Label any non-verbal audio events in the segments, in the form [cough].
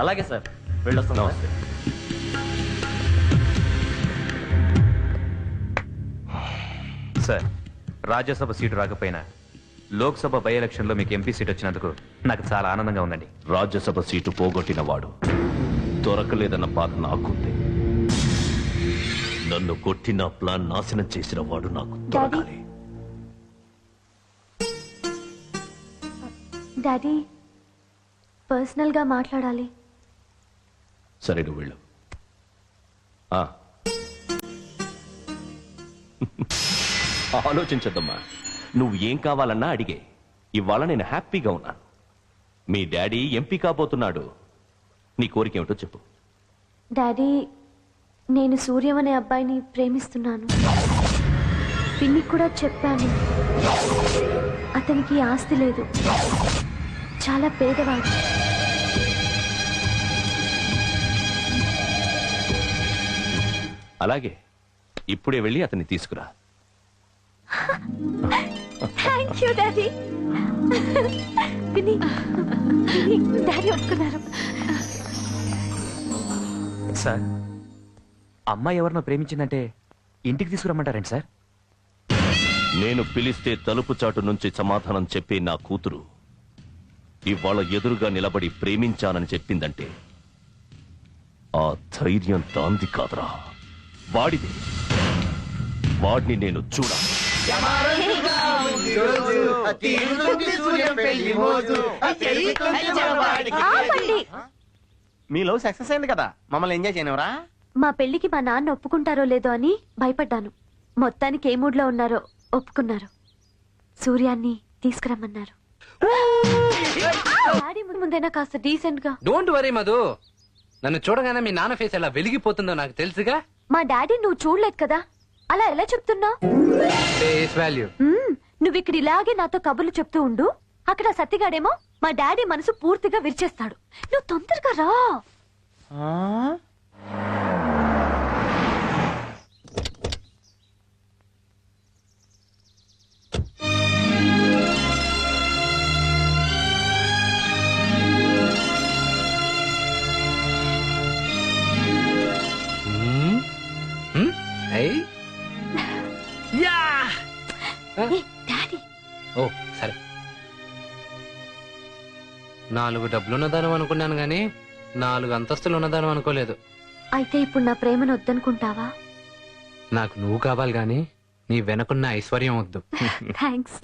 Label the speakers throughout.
Speaker 1: అలాగే సార్. వెళ్ళొస్తాం
Speaker 2: నమస్తే.
Speaker 3: సార్ రాజ్యసభ సీటు రాకపోయినా లోక్సభ బై ఎలక్షన్లో మీకు ఎంపీ సీట్ వచ్చినందుకు నాకు చాలా ఆనందంగా ఉందండి.
Speaker 2: రాజ్యసభ సీటు పోగొట్టిన వాడు దొరకలేదన్న బాధ నాకుంది. నన్ను కొట్టిన ప్లాన్ నాశనం చేసిన వాడు నాకు దొరకాలి.
Speaker 4: డాడీ పర్సనల్గా మాట్లాడాలి.
Speaker 2: సరే నువ్వు వెళ్ళు. [laughs] ఆలోచించద్దమ్మా. నువ్వు ఏం కావాలన్నా అడిగే. ఇవాళ నేను హ్యాపీగా ఉన్నాను. మీ డాడీ ఎంపీ కాబోతున్నాడు. నీ కోరిక ఏమిటో చెప్పు.
Speaker 4: డాడీ నేను సూర్యం అనే అబ్బాయిని ప్రేమిస్తున్నాను. పిన్ని కూడా చెప్పాను. అతనికి ఆస్తి లేదు. చాలా పేదవాడు.
Speaker 2: అలాగే ఇప్పుడే వెళ్ళి అతన్ని తీసుకురా.
Speaker 4: థ్యాంక్ యూ డాడీ పిన్ని పిన్ని డాడీ ఒప్పుకున్నారు.
Speaker 3: సార్ అమ్మాయి ఎవరినో ప్రేమించిందంటే ఇంటికి తీసుకురమ్మంటారండి సార్?
Speaker 2: నేను పిలిస్తే తలుపు చాటు నుంచి సమాధానం చెప్పే నా కూతురు ఇవాళ ఎదురుగా నిలబడి ప్రేమించానని చెప్పిందంటే ఆ ధైర్యం తాంది కాదురా. వాడిది. వాడిని నేను చూడాలి.
Speaker 4: ఆపండి.
Speaker 1: మీ లవ్ సక్సెస్ అయింది కదా మమ్మల్ని ఎంజాయ్ చేయనివరా
Speaker 4: మా పెళ్ళికి మా నాన్న ఒప్పుకుంటారో లేదో అని భయపడ్డాను. మొత్తానికి ఏ మూడ్లో ఉన్నారో ఒప్పుకున్నారు. సూర్యాన్ని తీసుకురమ్మన్నారు. డాడీ ముందు ముందైనా కాస్త డీసెంట్గా.
Speaker 5: Don't worry Madhu. నన్ను చూడగానే మీ నాన్న ఫేస్ ఎలా వెలిగిపోతుందో నాకు తెలుసుగా?
Speaker 4: మా డాడీ నువ్వు చూడలేదు కదా? అలా ఎలా చెప్తున్నావు నువ్వు ఇక్కడ ఇలాగే నాతో కబుర్లు చెప్తూ ఉండు. అక్కడ సత్తిగాడేమో మా డాడీ మనసు పూర్తిగా విరిచేస్తాడు. నువ్వు తొందరగా రా.
Speaker 5: ఓ సరే. నాలుగు డబ్బులు ఉన్నదానం అనుకున్నాను గాని నాలుగు అంతస్తులు ఉన్నదానం అనుకోలేదు.
Speaker 4: అయితే ఇప్పుడు నా ప్రేమను వద్దనుకుంటావా?
Speaker 5: నాకు నువ్వు కావాలి గాని నీ వెనకున్న ఐశ్వర్యం వద్దు. [laughs]
Speaker 4: థ్యాంక్స్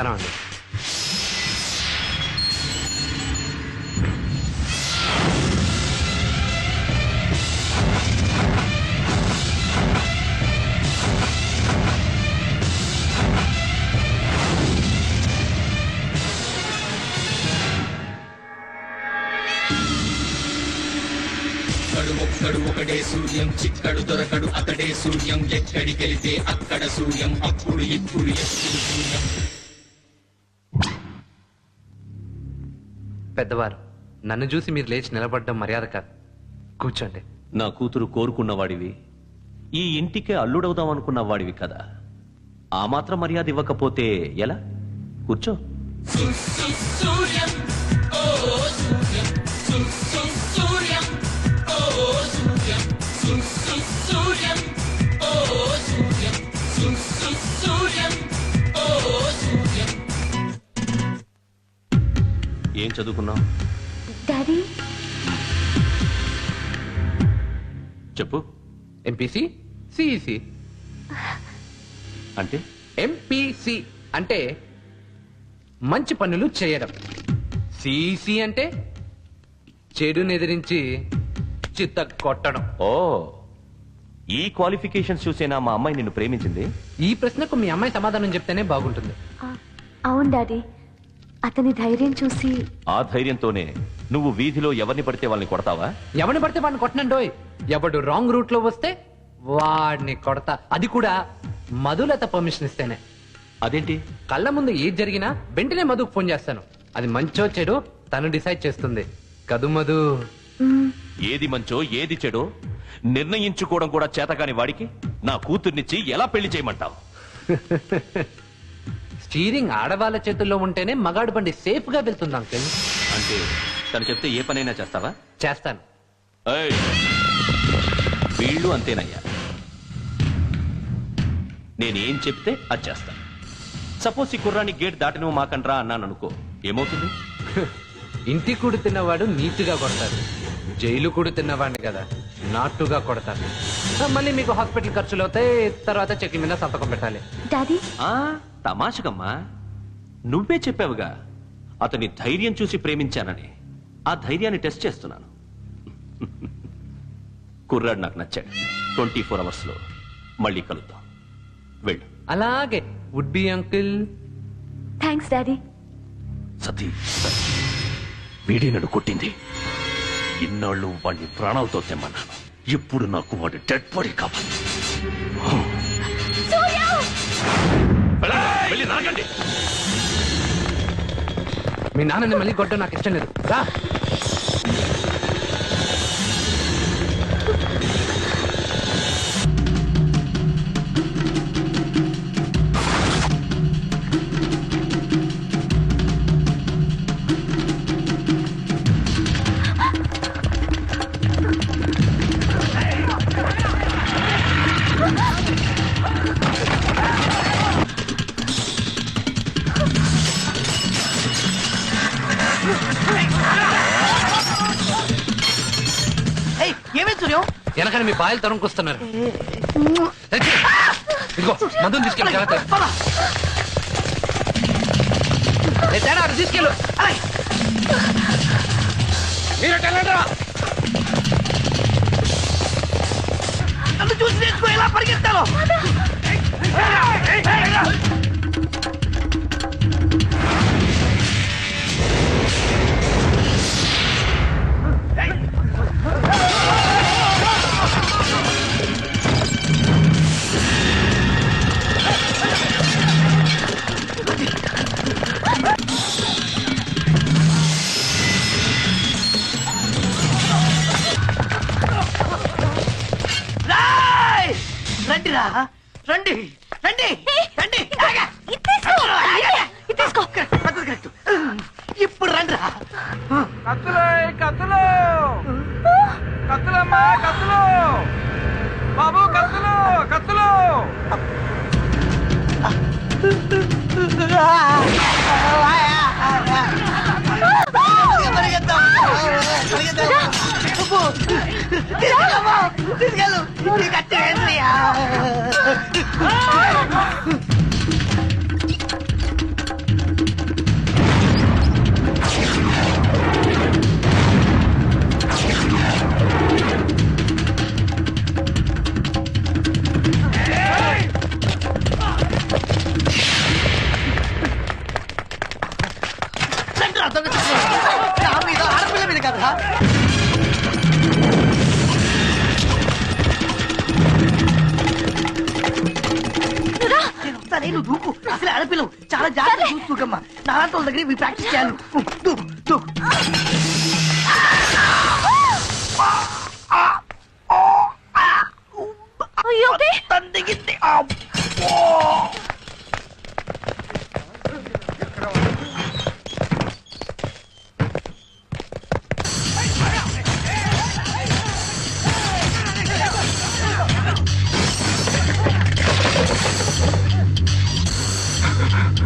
Speaker 5: నమస్కారం అండి.
Speaker 6: ఒక్కడు ఒకడే సూర్యం చిక్కడు దొరకడు అతడే సూర్యం. ఎక్కడికెళితే అక్కడ సూర్యం అప్పుడు ఇప్పుడు ఎప్పుడు సూర్యం.
Speaker 5: పెద్దవారు. నన్ను చూసి మీరు లేచి నిలబడడం మర్యాద కాదు. కూర్చోండి.
Speaker 2: నా కూతురు కోరుకున్న వాడివి ఈ ఇంటికే అల్లుడవుదాం అనుకున్న వాడివి కదా. ఆ మాత్రం మర్యాద ఇవ్వకపోతే ఎలా? కూర్చో. ఏం చదువుకున్నావు?
Speaker 4: డాడీ?
Speaker 2: చెప్పు.
Speaker 5: ఎంపీసీ సిఈసి
Speaker 2: అంటే?
Speaker 5: ఎంపీసీ అంటే మంచి పనులు చేయడం. సిఈసి అంటే చెడుని ఎదిరించి చిత్త కొట్టడం
Speaker 2: ఓ ఈ క్వాలిఫికేషన్స్ చూసేనా మా అమ్మాయి నిన్ను ప్రేమించింది?
Speaker 5: ఈ ప్రశ్నకు మీ అమ్మాయి సమాధానం చెప్తేనే బాగుంటుంది.
Speaker 4: ఆ, అవును డాడీ. అతని ధైర్యం చూసి
Speaker 2: ఆ ధైర్యంతోనే నువ్వు వీధిలో ఎవరిని పడితే వాళ్ళని కొడతావా?
Speaker 5: ఎవరిని పడితే వాడిని కొట్టనండోయ్ ఎవడు రాంగ్ రూట్లో వస్తే వాడిని కొడతా. అది కూడా మధులత పర్మిషన్ ఇస్తేనే.
Speaker 2: అదేంటి?
Speaker 5: కళ్ళ ముందు ఏది జరిగినా వెంటనే మధుకు ఫోన్ చేస్తాను. అది మంచో చెడు తను డిసైడ్ చేస్తుంది. కదు మధు.
Speaker 2: ఏది మంచో ఏది చెడో నిర్ణయించుకోవడం కూడా చేతకాని వాడికి నా కూతుర్నిచ్చి ఎలా పెళ్ళి చేయమంటావు? [laughs]
Speaker 5: స్టీరింగ్ ఆడవాళ్ళ చేతుల్లో ఉంటేనే మగాడు బండి సేఫ్గా వెళ్తుంది అంకిల్
Speaker 2: అంటే తను చెప్తే ఏ పనైనా చేస్తావా?
Speaker 5: చేస్తాను.
Speaker 2: ఏయ్! వీళ్ళు అంతేనయ్యా. నేనేం చెప్తే అది చేస్తా. సపోజ్ ఈ కుర్రాన్ని గేట్ దాటినవు మాకండ్రా అన్నాను అనుకో ఏమవుతుంది?
Speaker 5: ఇంటి కూడు తిన్నవాడు నీతిగా కొడతారు జైలు కూడు తిన్నవాడిని కదా నాటుగా కొడతారు మళ్ళీ మీకు హాస్పిటల్ ఖర్చులు అవుతాయి తర్వాత చెక్ మీద సంతకం పెట్టాలి.
Speaker 4: డాడీ?
Speaker 2: ఆ? తమాషకమ్మా నువ్వే చెప్పావుగా అతని ధైర్యం చూసి ప్రేమించానని. ఆ ధైర్యాన్ని టెస్ట్ చేస్తున్నాను. కుర్రాడు నాకు నచ్చాడు. ట్వంటీ ఫోర్ అవర్స్లో మళ్ళీ కలుద్దాం. వెళ్ళు.
Speaker 5: అలాగే would be uncle
Speaker 4: thanks daddy
Speaker 2: Sati వీడి నన్ను కొట్టింది. ఇన్నాళ్ళు వాడిని ప్రాణాలతో తెమ్మన్నాను. ఇప్పుడు నాకు వాడి డెడ్ బాడీ కావాలి.
Speaker 5: మీ నాన్నని మళ్ళీ కొట్టడం నాకు ఇష్టం లేదు. రా. మీ బాయలు తరుముకొస్తున్నారు ఇదిగో మందుని తీసుకెళ్ళి జాగ్రత్త అటు తీసుకెళ్ళు మీరు
Speaker 7: నన్ను చూసి నేర్చుకో ఎలా పరిగెత్తాలో రండిరా రండి రండి రండి. ఆగా! ఆగా! కరెక్ట్, పద్ధతి కరెక్ట్. ఇప్పుడు రండిరా.
Speaker 8: కత్తులు కత్తులు. కత్తులమ్మా కత్తులు. బాబు కత్తులు కత్తులు.
Speaker 7: తీసుకెళ్ళు ఈ కత్తి వేసియ్యా. రండిరా, దొంగ నా మీద ఆడపిల్ల మీద కదా వస్తానే నువ్వు దూకు. అసలు ఆడపిల్లవు. చాలా జాగ్రత్త చూసుకోకమ్మా. నాలాంటి వాళ్ళ దగ్గర ఇవి ప్రాక్టీస్ చేయాలి. దూకు దూకు.
Speaker 4: అయ్యో
Speaker 7: తందిగింది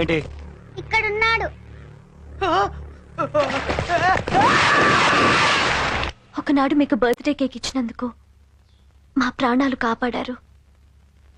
Speaker 3: ఏంటి?
Speaker 9: ఇక్కడున్నాడు.
Speaker 10: ఒకనాడు మీకు బర్త్డే కేక్ ఇచ్చినందుకు మా ప్రాణాలు కాపాడారు.